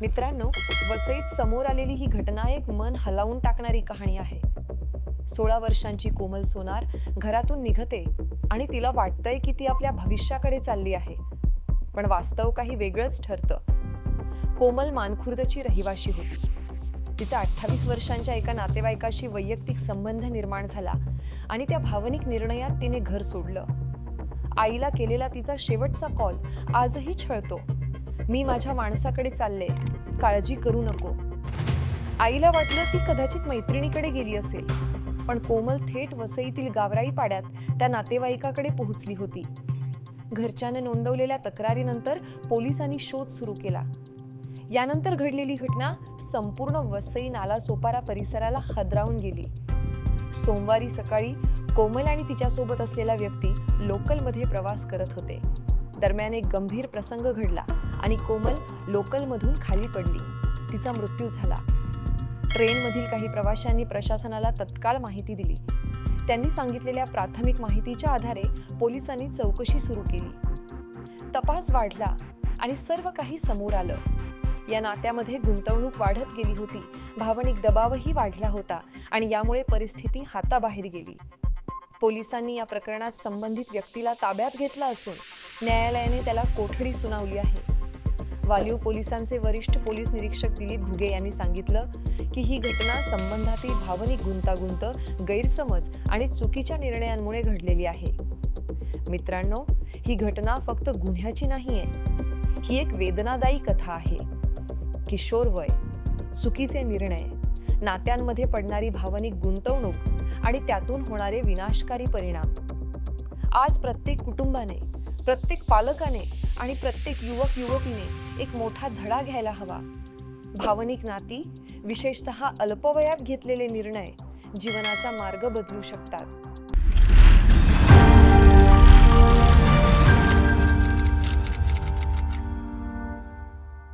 मित्रांनो वसईत समोर आलेली ही घटना एक मन हलावून टाकणारी कहाणी आहे. सोळा वर्षांची कोमल सोनार घरातून निघते आणि तिला वाटतंय की ती आपल्या भविष्याकडे चालली आहे. पण वास्तव काही वेगळंच ठरतं. कोमल मानखुर्दची रहिवाशी होती. तिचा अठ्ठावीस वर्षांच्या एका नातेवाईकाशी वैयक्तिक संबंध निर्माण झाला आणि त्या भावनिक निर्णयात तिने घर सोडलं. आईला केलेला तिचा शेवटचा कॉल आजही छळतो. मी माझ्या माणसाकडे चालले. काळजी करू नको. आईला वाटलं ती कदाचित मैत्रिणीकडे गेली असेल. पण कोमल थेट वसईतील गावराई पाड्यात त्या नातेवाईकाकडे पोहोचली होती. घरच्याने नोंदवलेल्या तक्रारीनंतर पोलिसांनी शोध सुरू केला. यानंतर घडलेली घटना संपूर्ण वसई नाला सोपारा परिसराला हदरावून गेली. सोमवारी सकाळी कोमल आणि तिच्यासोबत असलेला व्यक्ती लोकलमध्ये प्रवास करत होते. दरम्यान एक गंभीर प्रसंग घडला. आणि कोमल लोकलमधून खाली पडली. तिचा मृत्यू झाला. ट्रेनमधील काही प्रवाशांनी प्रशासनाला तत्काळ माहिती दिली. त्यांनी सांगितलेल्या प्राथमिक माहितीच्या आधारे पोलिसांनी चौकशी सुरू केली. तपास वाढला आणि सर्व काही समोर आलं. या नात्यामध्ये गुंतवणूक वाढत गेली होती. भावनिक दबावही वाढला होता आणि यामुळे परिस्थिती हाताबाहेर गेली. पोलिसांनी या प्रकरणात संबंधित व्यक्तीला ताब्यात घेतला असून न्यायालयाने त्याला कोठडी सुनावली आहे. वालिव पोलिसांचे वरिष्ठ पोलीस निरीक्षक दिलीप घुगे यांनी सांगितलं की ही घटना संबंधातील भावनिक गुंतागुंत गैरसमज आणि चुकीच्या निर्णयांमुळे घडलेली आहे. मित्रांनो ही घटना फक्त गुन्ह्याची नाहीये. ही एक वेदनादायी कथा आहे. किशोर वय चुकीचे निर्णय नात्यांमध्ये पडणारी भावनिक गुंतवणूक आणि त्यातून होणारे विनाशकारी परिणाम. आज प्रत्येक कुटुंबाने प्रत्येक पालकाने आणि प्रत्येक युवक युवतीने एक मोठा धडा घ्यायला हवा. भावनिक नाती विशेषतः अल्पवयात घेतलेले निर्णय जीवनाचा मार्ग बदलू शकतात.